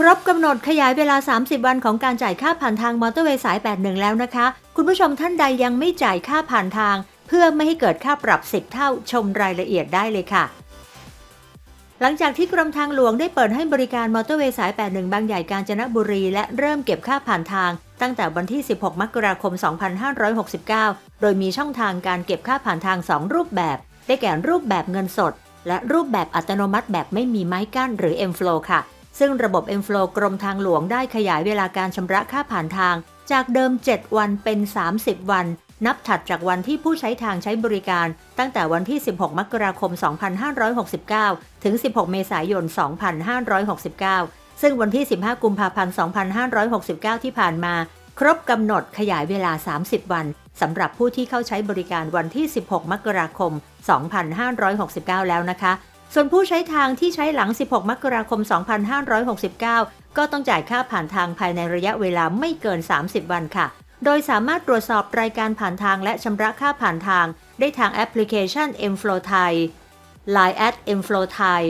ครบกำหนดขยายเวลา 30 วันของการจ่ายค่าผ่านทางมอเตอร์เวย์สาย 81 แล้วนะคะ คุณผู้ชมท่านใดยังไม่จ่ายค่าผ่านทาง เพื่อไม่ให้เกิดค่าปรับ 10 เท่าชมรายละเอียดได้เลยค่ะ หลังจากที่กรมทางหลวงได้เปิดให้บริการมอเตอร์เวย์สาย 81 บางใหญ่กาญจนบุรี และเริ่มเก็บค่าผ่านทาง ตั้งแต่วันที่ 16 มกราคม 2569 โดยมีช่องทางการเก็บค่าผ่านทาง 2 รูปแบบ ได้แก่รูปแบบเงินสด และรูปแบบอัตโนมัติแบบไม่มีไม้กั้นหรือ M-Flow ค่ะ ซึ่งระบบ M-Flow กรมทางหลวงได้ขยายเวลาการชำระค่าผ่านทาง จากเดิม 7 วันเป็น 30 วัน นับถัดจากวันที่ผู้ใช้ทางใช้บริการ ตั้งแต่วันที่ 16 มกราคม 2569 ถึง 16 เมษายน 2569 ซึ่งวันที่ 15 กุมภาพันธ์ 2569 ที่ผ่านมา ครบกำหนดขยายเวลา 30 วันสำหรับผู้ที่เข้าใช้บริการวันที่ 16 มกราคม 2569 แล้วนะคะ ส่วนผู้ใช้ทางที่ใช้หลัง 16 มกราคม 2569 ก็ต้องจ่ายค่าผ่านทางภายในระยะเวลาไม่เกิน 30 วันค่ะ โดยสามารถตรวจสอบรายการผ่านทางและชำระค่าผ่านทาง ได้ทางแอปพลิเคชัน mflow thai line at mflow thai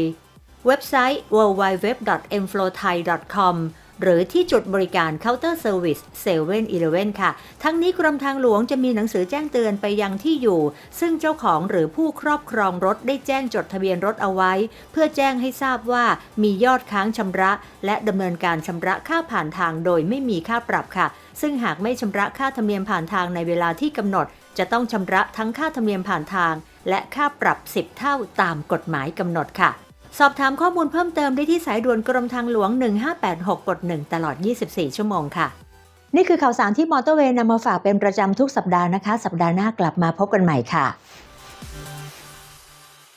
เว็บไซต์ www.mflowthai.com หรือที่จุดบริการเคาน์เตอร์เซอร์วิส7 e เ e ่ e อค่ะ ทั้งนี้กรมทางหลวงจะมีหนังสือแจ้งเตือนไปยังที่อยู่ ซึ่งเจ้าของหรือผู้ครอบครองรถได้แจ้งจดทะเบียนรถเอาไว้ เพื่อแจ้งให้ทราบว่ามียอดค้างชำระ และดำเนินการชำระค่าผ่านทางโดยไม่มีค่าปรับค่ะ ซึ่งหากไม่ชำระค่าธรรมเนียมผ่านทางในเวลาที่กำหนด จะต้องชำระทั้งค่าธรรมเนียมผ่านทาง และค่าปรับ 10 เท่าตามกฎหมายกำหนดค่ะ สอบถามข้อมูลเพิ่มเติมได้ที่สายด่วนกรมทางหลวง 1586กด1ตลอด 24 ชั่วโมงค่ะ นี่คือข่าวสารที่มอเตอร์เวย์นำมาฝากเป็นประจำทุกสัปดาห์นะคะ สัปดาห์หน้ากลับมาพบกันใหม่ค่ะ